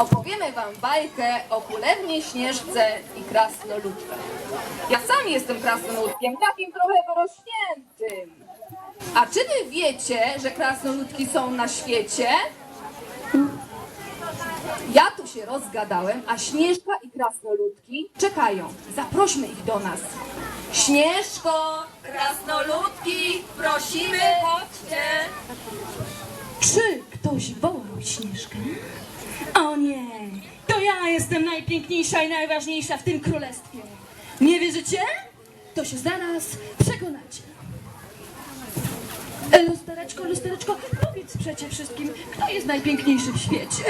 opowiemy wam bajkę o królewnie Śnieżce i krasnoludce. Ja sam jestem krasnoludkiem, takim trochę wyrośniętym. A czy wy wiecie, że krasnoludki są na świecie? Ja tu się rozgadałem, a Śnieżka i krasnoludki czekają. Zaprośmy ich do nas. Śnieżko, krasnoludki, prosimy, chodźcie. Czy ktoś wołał Śnieżkę? O nie, to ja jestem najpiękniejsza i najważniejsza w tym królestwie. Nie wierzycie? To się zaraz przekonacie. E, Lustereczko, lustereczko, powiedz przecie wszystkim, kto jest najpiękniejszy w świecie.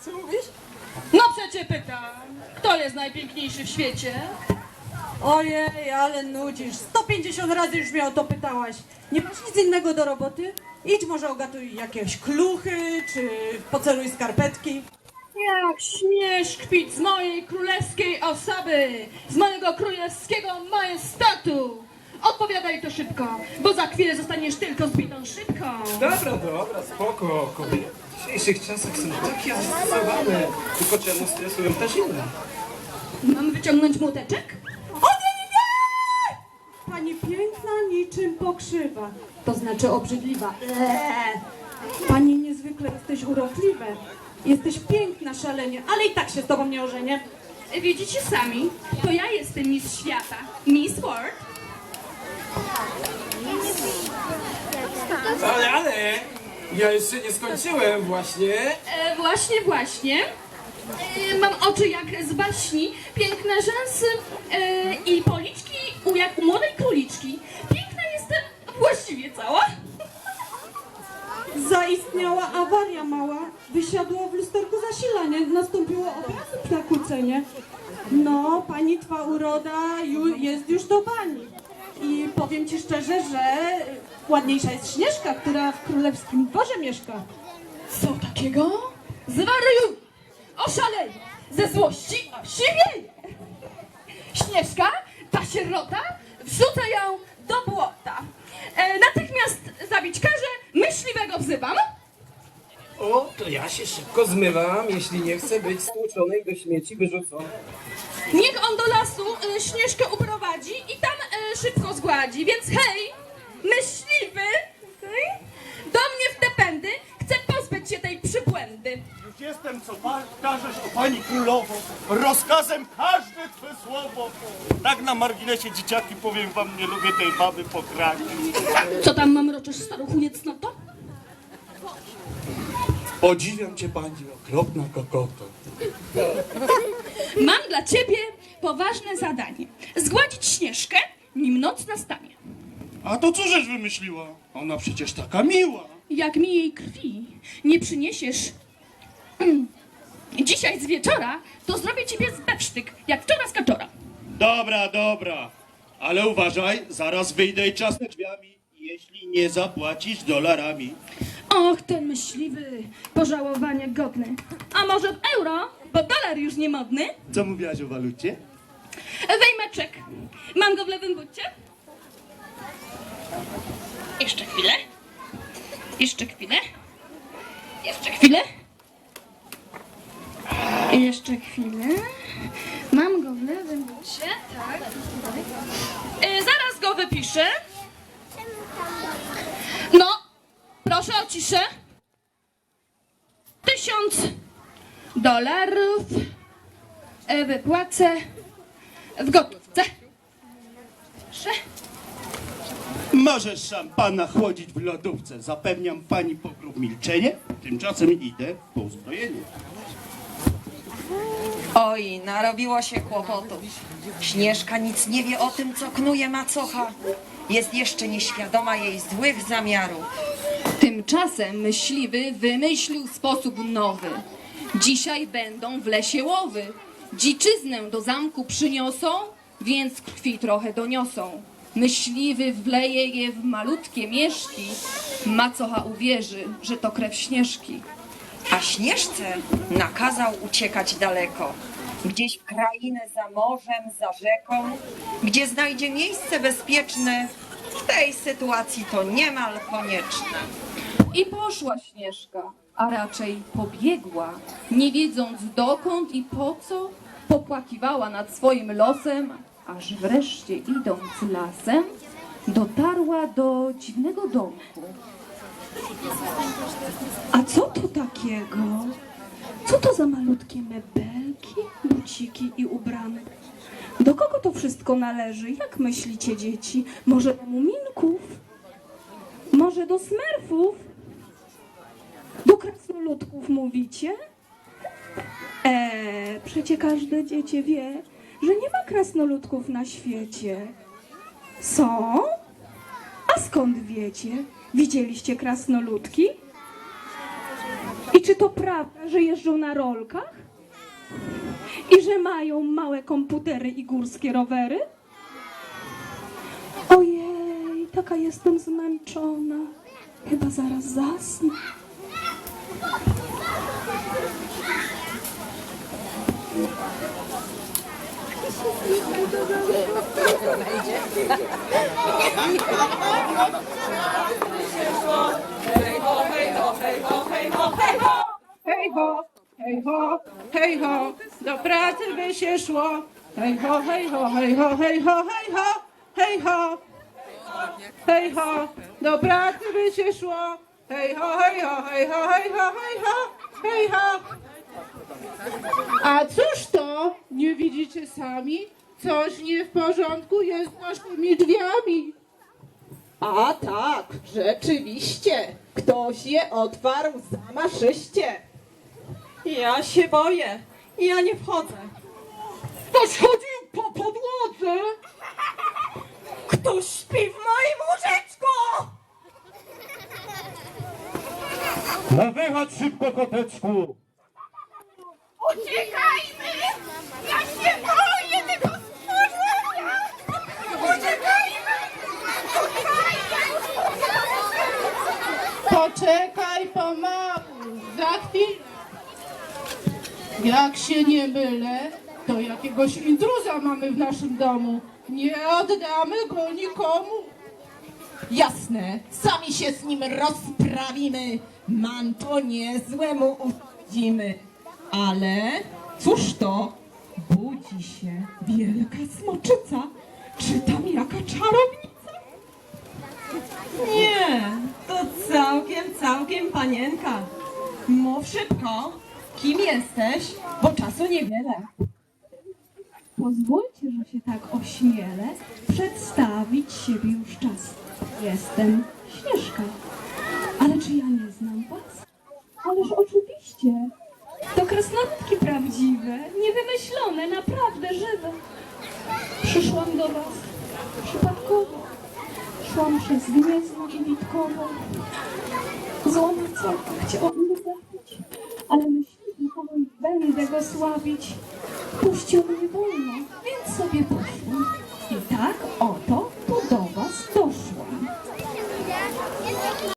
Co mówisz? No przecie pytam, kto jest najpiękniejszy w świecie? Ojej, ale nudzisz. 150 razy już mnie o to pytałaś. Nie masz nic innego do roboty? Idź może ogatuj jakieś kluchy, czy poceluj skarpetki. Jak śmiesz kpić z mojej królewskiej osoby, z mojego królewskiego majestatu? Odpowiadaj to szybko, bo za chwilę zostaniesz tylko zbitą szybką. Dobra, dobra, spoko. Kobiety w dzisiejszych czasach są takie zdecydowane. Tylko czemu stresują też inne? Mam wyciągnąć młoteczek? Niczym pokrzywa. To znaczy obrzydliwa. Eee. Pani niezwykle jesteś urokliwe. Jesteś piękna szalenie, ale i tak się z tobą nie ożenię. Widzicie sami, to ja jestem Miss Świata, Miss World. Ale, ale, ja jeszcze nie skończyłem właśnie. E, właśnie, właśnie. E, mam oczy jak z baśni, piękne rzęsy e, i policzki wysiadło w lusterku zasilanie, nastąpiło od razu nakłócenie. No, pani twa uroda ju, jest już do bani. I powiem ci szczerze, że ładniejsza jest Śnieżka, która w królewskim dworze mieszka. Co takiego? Zwariuj! Oszaleje! Ze złości osiwieje! Śnieżka, ta sierota, wrzucę ją do błota. E, natychmiast zabić każę, myśliwego wzywam. O, to ja się szybko zmywam, jeśli nie chcę być stłuczony i do śmieci wyrzucony. Niech on do lasu e, Śnieżkę uprowadzi i tam e, szybko zgładzi. Więc hej, myśliwy, okej? do mnie w te pędy, chcę pozbyć się tej przybłędy. Już jestem, co pa- każesz o pani królowo. Rozkazem każde twe słowo. Tak na marginesie dzieciaki powiem wam, nie lubię tej baby po kraju. Co tam mam roczysz, staruchu niecnoto? Podziwiam cię pani, okropna kokoto. Mam dla ciebie poważne zadanie. Zgładzić Śnieżkę, nim noc nastanie. A to co żeś wymyśliła? Ona przecież taka miła. Jak mi jej krwi nie przyniesiesz dzisiaj z wieczora, to zrobię ciebie z bewsztyk, jak wczoraj z kaczora. Dobra, dobra. Ale uważaj, zaraz wyjdę i czasnę drzwiami, jeśli nie zapłacisz dolarami. Och, ten myśliwy, pożałowania godny. A może w euro, bo dolar już nie modny? Co mówiłaś o walucie? Wejmę czek. Mam go w lewym bucie. Jeszcze chwilę. Jeszcze chwilę. Jeszcze chwilę. Jeszcze chwilę. Mam go w lewym bucie, tak. E, zaraz go wypiszę. No, proszę o ciszę. Tysiąc dolarów e, wypłacę w gotówce. Proszę. Możesz szampana chłodzić w lodówce. Zapewniam pani pogrób milczenie. Tymczasem idę po uzbrojenie. Oj, narobiło się kłopotów. Śnieżka nic nie wie o tym, co knuje macocha. Jest jeszcze nieświadoma jej złych zamiarów. Tymczasem myśliwy wymyślił sposób nowy. Dzisiaj będą w lesie łowy. Dziczyznę do zamku przyniosą, więc krwi trochę doniosą. Myśliwy wleje je w malutkie mieszki. Macocha uwierzy, że to krew Śnieżki. A Śnieżce nakazał uciekać daleko. Gdzieś w krainę za morzem, za rzeką, gdzie znajdzie miejsce bezpieczne. W tej sytuacji to niemal konieczne. I poszła Śnieżka. a raczej pobiegła, nie wiedząc dokąd i po co, popłakiwała nad swoim losem, aż wreszcie idąc lasem, dotarła do dziwnego domku. A co to takiego? Co to za malutkie mebelki, buciki i ubranki? Do kogo to wszystko należy? Jak myślicie, dzieci? Może do muminków? Może do smerfów? Krasnoludków mówicie? Eee, przecie każde dziecię wie, że nie ma krasnoludków na świecie. Są? A skąd wiecie? Widzieliście krasnoludki? I czy to prawda, że jeżdżą na rolkach? I że mają małe komputery i górskie rowery? Ojej, taka jestem zmęczona. Chyba zaraz zasnę. Hej ho, hej ho, hej ho, do pracy by się szło. Hej ho, hej ho, hej ho, hej ho, hej ho, hej ho. Hej ho, do pracy by się szło. Hej ho, hej ho, hej ho, hej ho, hej ho, hej ho. A cóż to, nie widzicie sami? Coś nie w porządku jest z naszymi drzwiami. A tak, rzeczywiście. Ktoś je otwarł zamaszyście. Ja się boję. Ja nie wchodzę. Ktoś chodził po podłodze. Ktoś śpi w moim łóżeczku! Na wychod szybko, koteczku! Uciekajmy! Ja się boję tego stworzenia! Uciekajmy! Poczekaj pomału, za chwilę. Jak się nie mylę, to jakiegoś intruza mamy w naszym domu. Nie oddamy go nikomu. Jasne, sami się z nim rozprawimy. Manto niezłe mu urodzimy. Ale cóż to? Budzi się wielka smoczyca. Czy tam jaka czarownica? Nie, to całkiem, całkiem panienka. Mów szybko, kim jesteś, bo czasu niewiele. Pozwólcie, że się tak ośmielę przedstawić siebie już czas. Jestem Śnieżka. Ale czy ja nie znam was? Ależ oczywiście. To krasnoludki prawdziwe, niewymyślone, naprawdę żywe. Przyszłam do was przypadkowo. Szłam przez Gniezno i Witkowo. Złomca chciała mnie zabić, ale myślałam, oj, będę go sławić. Puścił mnie wolno.